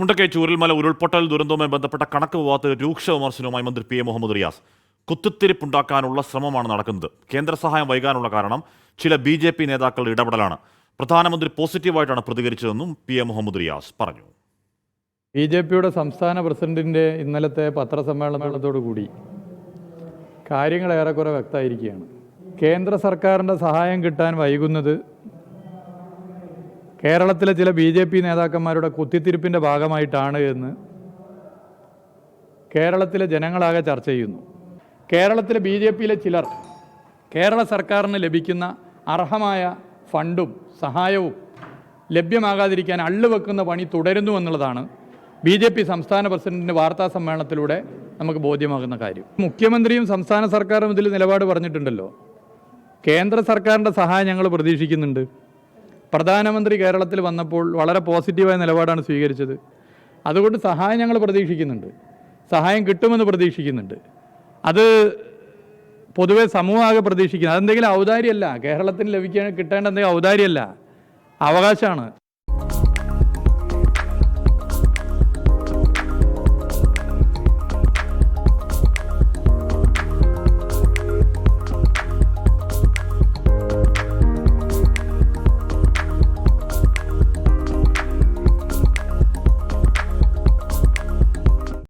മുണ്ടക്കൈ ചൂരൽമല ഉരുൾപൊട്ടൽ ദുരന്തവുമായി ബന്ധപ്പെട്ട കണക്ക് വിവാദത്തിൽ രൂക്ഷ വിമർശനവുമായി മന്ത്രി പി. എ. മുഹമ്മദ് റിയാസ് കുത്തിത്തിരിപ്പുണ്ടാക്കാനുള്ള ശ്രമമാണ് നടക്കുന്നത്. കേന്ദ്ര സഹായം വൈകാനുള്ള കാരണം ചില ബി ജെ പി നേതാക്കളുടെ ഇടപെടലാണ്. പ്രധാനമന്ത്രി പോസിറ്റീവായിട്ടാണ് പ്രതികരിച്ചതെന്നും പി. എ. മുഹമ്മദ് റിയാസ് പറഞ്ഞു. ബി ജെ പിയുടെ സംസ്ഥാന പ്രസിഡന്റിന്റെ ഇന്നലത്തെ പത്രസമ്മേളനത്തോടുകൂടി കാര്യങ്ങൾ ഏറെക്കുറെ വ്യക്തമായിരിക്കുകയാണ്. കേന്ദ്ര സർക്കാരിന്റെ സഹായം കിട്ടാൻ വൈകുന്നത് കേരളത്തിലെ ചില ബി ജെ പി നേതാക്കന്മാരുടെ കുത്തിത്തിരിപ്പിന്റെ ഭാഗമായിട്ടാണ് എന്ന് കേരളത്തിലെ ജനങ്ങളാകെ ചർച്ച ചെയ്യുന്നു. കേരളത്തിലെ ബി ജെ പിയിലെ ചിലർ കേരള സർക്കാരിന് ലഭിക്കുന്ന അർഹമായ ഫണ്ടും സഹായവും ലഭ്യമാകാതിരിക്കാൻ അള്ളുവെക്കുന്ന പണി തുടരുന്നു എന്നുള്ളതാണ് ബി ജെ പി സംസ്ഥാന പ്രസിഡന്റിന്റെ വാർത്താ സമ്മേളനത്തിലൂടെ നമുക്ക് ബോധ്യമാകുന്ന കാര്യം. മുഖ്യമന്ത്രിയും സംസ്ഥാന സർക്കാരും ഇതിൽ നിലപാട് പറഞ്ഞിട്ടുണ്ടല്ലോ. കേന്ദ്ര സർക്കാരിന്റെ സഹായം ഞങ്ങൾ പ്രതീക്ഷിക്കുന്നുണ്ട്. പ്രധാനമന്ത്രി കേരളത്തിൽ വന്നപ്പോൾ വളരെ പോസിറ്റീവായ നിലപാടാണ് സ്വീകരിച്ചത്. അതുകൊണ്ട് സഹായം ഞങ്ങൾ പ്രതീക്ഷിക്കുന്നുണ്ട്. സഹായം കിട്ടുമെന്ന് പ്രതീക്ഷിക്കുന്നുണ്ട്. അത് പൊതുവെ സമൂഹമാകെ പ്രതീക്ഷിക്കുന്നത് അതെന്തെങ്കിലും ഔദാര്യമല്ല. കേരളത്തിന് ലഭിക്കാൻ കിട്ടേണ്ട എന്തെങ്കിലും ഔദാര്യമല്ല. അവകാശമാണ്.